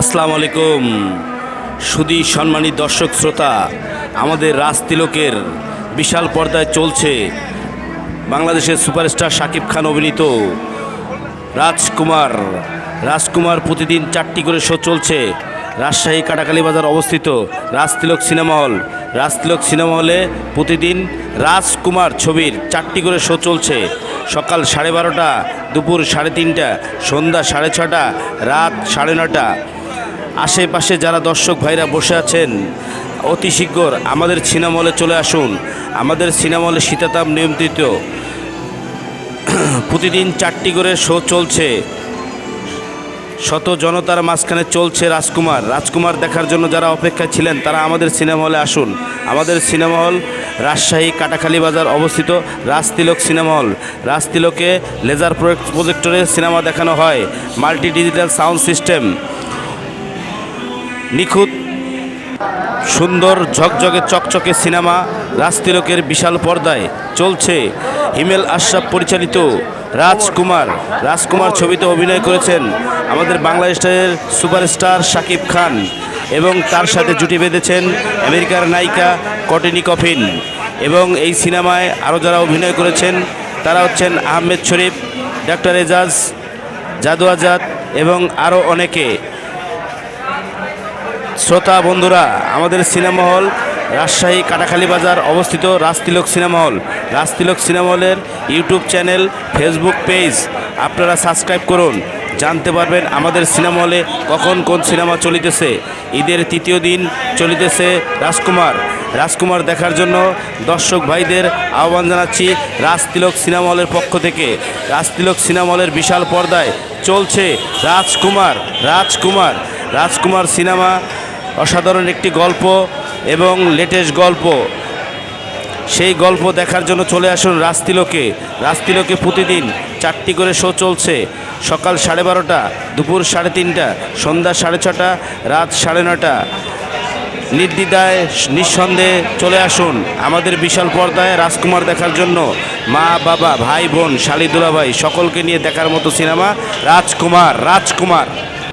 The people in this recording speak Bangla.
আসসালামু আলাইকুম সুদী সম্মানী দর্শক শ্রোতা, আমাদের রাজ তিলকের বিশাল পর্দায় চলছে বাংলাদেশের সুপারস্টার শাকিব খান অভিনীত রাজকুমার। রাজকুমার প্রতিদিন চারটি করে শো চলছে। রাজশাহী কাটাকালী বাজার অবস্থিত Rajtilak cinema hall. Rajtilak cinema হলে প্রতিদিন রাজকুমার ছবির চারটি করে শো চলছে। সকাল সাড়ে বারোটা, দুপুর সাড়ে তিনটা, সন্ধ্যা সাড়ে ছটা, রাত সাড়ে নটা আশেপাশে যারা দর্শক ভাইরা বসে আছেন, অতি শীঘ্র আমাদের সিনেমা হলে চলে আসুন। আমাদের সিনেমলে শীতাতাপ নিয়ন্ত্রিত। প্রতিদিন চারটি করে শো চলছে। শত জনতার মাঝখানে চলছে রাজকুমার। রাজকুমার দেখার জন্য যারা অপেক্ষায় ছিলেন, তারা আমাদের সিনেমা হলে আসুন। আমাদের সিনেমা হল রাজশাহী কাটাখালী বাজার অবস্থিত রাজতিলক সিনেমা হল রাজতিলকে লেজার প্রজেক্টরে সিনেমা দেখানো হয়। Multi digital sound system. নিখুঁত, সুন্দর, ঝকঝকে, চকচকে সিনেমা রাজতিলকের বিশাল পর্দায় চলছে হিমেল আশরাফ পরিচালিত রাজকুমার। রাজকুমার ছবিতে অভিনয় করেছেন আমাদের বাংলাদেশের সুপারস্টার শাকিব খান এবং তার সাথে জুটি বেঁধেছেন আমেরিকার নায়িকা কটেনি কফিন। এবং এই সিনেমায় আরও যারা অভিনয় করেছেন, তারা হচ্ছেন আহমেদ শরীফ, ডাক্তার এজাজ, জাদু আজাদ এবং আরও অনেকে। শ্রোতা বন্ধুরা, আমাদের সিনেমা হল রাজশাহী কাটাখালী বাজার অবস্থিত Rajtilak cinema hall. Rajtilak cinema হলের ইউটিউব চ্যানেল, ফেসবুক পেজ, আপনারা সাবস্ক্রাইব করুন। জানতে পারবেন আমাদের সিনেমা হলে কখন কোন সিনেমা চলিতেছে। ঈদের তৃতীয় দিন চলিতেছে রাজকুমার। রাজকুমার দেখার জন্য দর্শক ভাইদের আহ্বান জানাচ্ছি রাজতিলক সিনেমা হলের পক্ষ থেকে। রাজতিলক সিনেমা হলের বিশাল পর্দায় চলছে রাজকুমার রাজকুমার। রাজকুমার সিনেমা অসাধারণ একটি গল্প এবং লেটেস্ট গল্প। সেই গল্প দেখার জন্য চলে আসুন রাজতিলকে। রাজতিলকে প্রতিদিন চারটি করে শো চলছে। সকাল সাড়ে বারোটা, দুপুর সাড়ে তিনটা, সন্ধ্যা সাড়ে ছটা, রাত সাড়ে নটা। নির্দ্বিধায়, নিঃসন্দেহে চলে আসুন আমাদের বিশাল পর্দায় রাজকুমার দেখার জন্য। মা, বাবা, ভাই, বোন শালি দুলাভাই সকলকে নিয়ে দেখার মতো সিনেমা। রাজকুমার রাজকুমার।